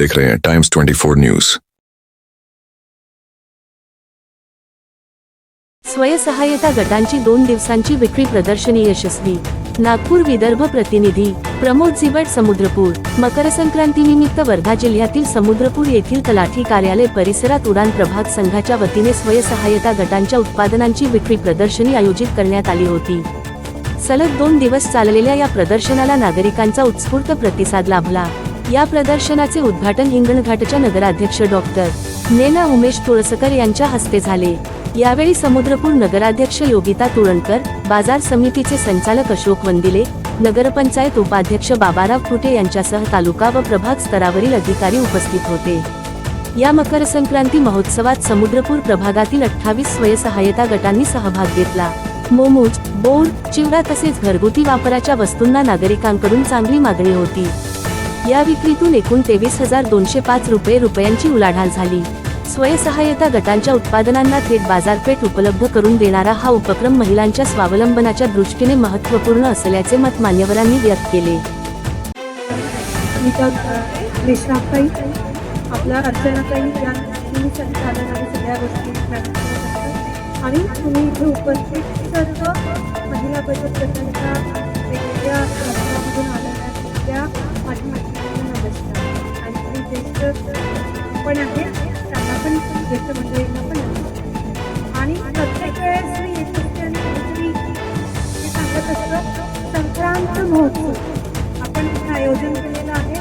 देख रहे हैं टाइम्स 24 न्यूज स्वयंसहायता गटांची दोन दिवसांची विक्री प्रदर्शनी यशस्वी. नागपूर विदर्भ प्रतिनिधी प्रमोद झिबट समुद्रपूर. मकर संक्रांतीनिमित्त वर्धा जिल्ह्यातील समुद्रपूर येथील तलाठी कार्यालय परिसरात उडान प्रभाग संघाच्या वतीने स्वयंसहाय्यता गटांच्या उत्पादनांची विक्री प्रदर्शनी आयोजित करण्यात आली होती. सलग दोन दिवस चाललेल्या या प्रदर्शनाला नागरिकांचा उत्स्फूर्त प्रतिसाद लाभला. या प्रदर्शनाचे उद्घाटन हिंगणघाटच्या नगराध्यक्ष डॉक्टर नेना उमेश तुळसकर यांच्या हस्ते झाले. यावेळी समुद्रपूर नगराध्यक्ष योगिता तुळणकर बाजार समितीचे संचालक अशोक वंदिले नगरपंचायत उपाध्यक्ष बाबाराव फुटे यांच्यासह तालुका व प्रभाग स्तरावरील अधिकारी उपस्थित होते. या मकर संक्रांती महोत्सवात समुद्रपूर प्रभागातील अठ्ठावीस स्वयंसहाय्यता गटांनी सहभाग घेतला. मोमोज बोर चिवडा तसेच घरगुती वापराच्या वस्तूंना नागरिकांकडून चांगली मागणी होती. या विक्रीतून एकूण तेवीस हजार दोनशे पाच रुपये रुपयांची उलाढाल झाली. स्वयंसहाय्यता गटांच्या उत्पादनांना थेट बाजारपेठ उपलब्ध करून देणारा हा उपक्रम महिलांच्या स्वावलंबनाच्या दृष्टीने महत्त्वपूर्ण असल्याचे मत मान्यवरांनी व्यक्त केले. आपल्या अर्चनाताई या सगळ्या गोष्टी आणि तुम्ही इथे उपस्थित सर्व महिला बचत गटांच्या वेगवेगळ्या घटकामधून त्या माझी मैत्रिणींना आणि ते ज्येष्ठ पण आहे त्यांना पण ज्येष्ठ मंडळींना पण आणि प्रत्येक वेळेस मी येत असते आणि काहीतरी हे सांगत असतं संक्रांत महोत्सव. आपण आयोजन केलेलं आहे.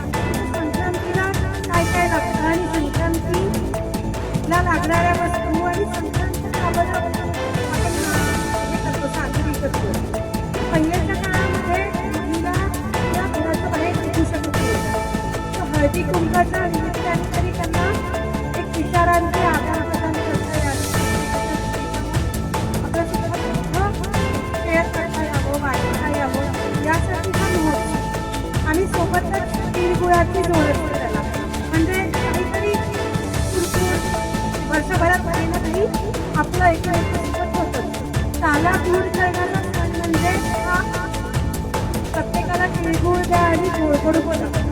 संक्रांतीला काय काय लागतं आणि संक्रांतीला लागणाऱ्या हळदी कुंभाचा विविध तरी त्यांना एक विचारांचे आदान प्रदान करता यावे. आपलं सुद्धा शेअर करता यावं वाटता यावं यासाठी हा महोत्सव. आणि सोबतच तिळगुळाची जोड असते त्याला. म्हणजे काहीतरी वर्षभरात काही ना काही आपलं एकमेकांसोबत होतं. ताला दूर करण्याचा सण म्हणजे हा प्रत्येकाला तिळगुळ द्या आणि गोडगोड गोड बोला